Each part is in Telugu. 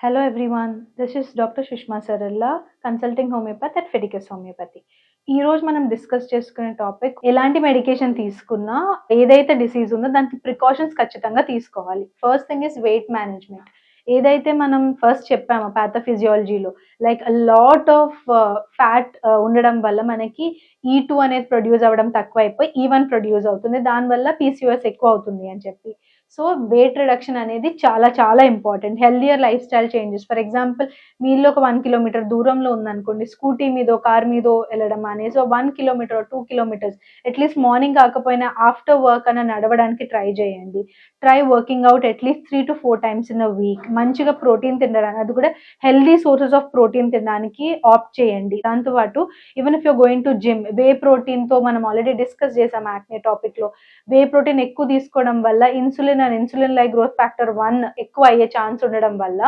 Hello everyone, this is Dr. Sushma Saralla, consulting homeopath at Fedicus Homeopathy. ఈ రోజు మనం డిస్కస్ చేసుకునే టాపిక్ ఎలాంటి మెడికేషన్ తీసుకున్నా ఏదైతే డిసీజ్ ఉందో దానికి ప్రికాషన్స్ ఖచ్చితంగా తీసుకోవాలి first thing is weight management ఏదైతే మనం ఫస్ట్ చెప్పామో ప్యాథఫిజియాలజీలో లైక్ లాట్ ఆఫ్ ఫ్యాట్ ఉండడం వల్ల మనకి e ఈ టూ అనేది ప్రొడ్యూస్ అవ్వడం తక్కువ అయిపోయి ఈ e వన్ ప్రొడ్యూస్ అవుతుంది దానివల్ల పీసీఓఎస్ ఎక్కువ అవుతుంది అని చెప్పి సో వెయిట్ రిడక్షన్ అనేది చాలా చాలా important healthier life style changes for example మీ ఇల్లు ఒక వన్ కిలోమీటర్ దూరంలో ఉందనుకోండి స్కూటీ మీదో కార్ మీదో వెళ్ళడం అనేది so one kilometre two kilometres at least morning కాకపోయినా ఆఫ్టర్ వర్క్ అన్న నడవడానికి ట్రై చేయండి. Try working out at least three to four times in a week మంచిగా ప్రోటీన్ తినడానికి అది కూడా హెల్దీ సోర్సెస్ ఆఫ్ ప్రోటీన్ తినడానికి ఆప్ట్ చేయండి. దాంతోపాటు even if you're going to gym we ప్రోటీన్తో మనం ఆల్రెడీ డిస్కస్ చేసాం యాక్నే టాపిక్లో వే ప్రోటీన్ ఎక్కువ తీసుకోవడం వల్ల insulin and insulin like growth factor one ఎక్కువ అయ్యే ఛాన్స్ ఉండడం వల్ల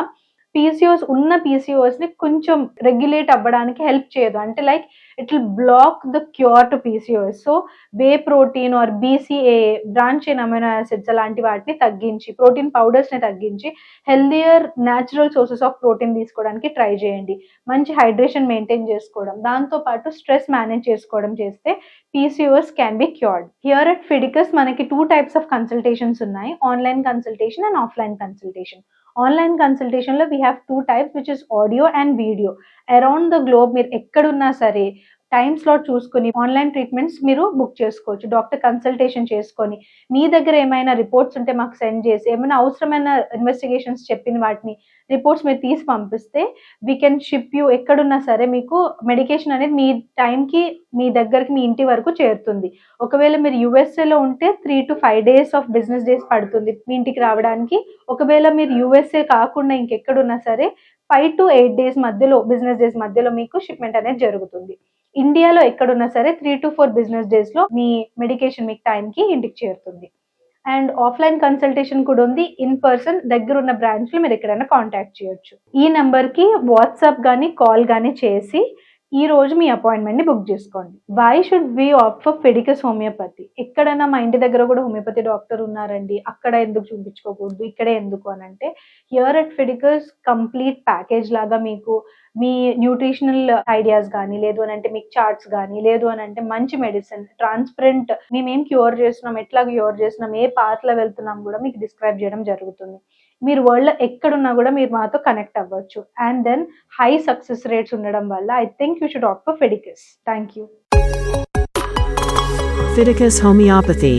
పీసీఓస్ ఉన్న పీసీఓస్ని కొంచెం రెగ్యులేట్ అవ్వడానికి హెల్ప్ చేయదు. అంటే like it will block the cure to PCOS so we protein or BCA branch in amino acids అలాంటి వాటిని తగ్గించి ప్రోటీన్ పౌడర్స్ని తగ్గించి healthier natural sources of protein తీసుకోవడానికి ట్రై చేయండి. మంచి హైడ్రేషన్ మెయింటైన్ చేసుకోవడం. దాంతో పాటు స్ట్రెస్ మేనేజ్ చేసుకోవడం చేస్తే PCOS can be cured here at Fiticus మనకి టూ టైప్స్ ఆఫ్ కన్సల్టేషన్స్ ఉన్నాయి. Online consultation and offline consultation online కన్సల్టేషన్లో we have two types which is audio and video around the globe మీరు ఎక్కడున్నా సరే టైం స్లాట్ చూసుకొని ఆన్లైన్ ట్రీట్మెంట్స్ మీరు బుక్ చేసుకోవచ్చు. డాక్టర్ కన్సల్టేషన్ చేసుకొని మీ దగ్గర ఏమైనా రిపోర్ట్స్ ఉంటే మాకు సెండ్ చేసి ఏమైనా అవసరమైన ఇన్వెస్టిగేషన్స్ చెప్పిన వాటిని రిపోర్ట్స్ మీరు తీసి పంపిస్తే వీ కెన్ షిప్ యూ ఎక్కడున్నా సరే మీకు మెడికేషన్ అనేది మీ టైంకి మీ దగ్గరికి మీ ఇంటి వరకు చేరుతుంది. ఒకవేళ మీరు యుఎస్ఏలో ఉంటే three to five days of business days పడుతుంది మీ ఇంటికి రావడానికి. ఒకవేళ మీరు యుఎస్ఏ కాకుండా ఇంకెక్కడున్నా సరే ఫైవ్ టు ఎయిట్ డేస్ మధ్యలో బిజినెస్ డేస్ మధ్యలో మీకు షిప్మెంట్ అనేది జరుగుతుంది. ఇండియాలో ఎక్కడున్నా సరే త్రీ టు ఫోర్ బిజినెస్ డేస్లో మీ మెడికేషన్ మీకు టైంకి ఇంటికి చేరుతుంది. అండ్ ఆఫ్లైన్ కన్సల్టేషన్ కూడా ఉంది. ఇన్ పర్సన్ దగ్గర ఉన్న బ్రాంచ్లో మీరు ఎక్కడైనా కాంటాక్ట్ చేయొచ్చు. ఈ నెంబర్కి వాట్సాప్ కానీ కాల్ కానీ చేసి ఈ రోజు మీ అపాయింట్మెంట్ని బుక్ చేసుకోండి. Why should we opt for Fiticus homeopathy ఎక్కడైనా మా ఇంటి దగ్గర కూడా హోమియోపతి డాక్టర్ ఉన్నారండి. అక్కడ ఎందుకు చూపించుకోకూడదు? ఇక్కడే ఎందుకు అని అంటే here at Fiticus complete package లాగా మీకు మీ న్యూట్రిషనల్ ఐడియాస్ కానీ లేదు అని అంటే మీకు చార్ట్స్ కానీ లేదు అని అంటే మంచి మెడిసిన్ ట్రాన్స్పరెంట్ మేమేం క్యూర్ చేస్తున్నాం ఎట్లా క్యూర్ చేస్తున్నాం ఏ పాత్లో వెళ్తున్నాం కూడా మీకు డిస్క్రైబ్ చేయడం జరుగుతుంది. మీరు వరల్డ్లో ఎక్కడున్నా కూడా మీరు మాతో కనెక్ట్ అవ్వచ్చు. And then high success rates ఉండడం వల్ల I think you should opt for Fiticus thank you Fiticus Homeopathy.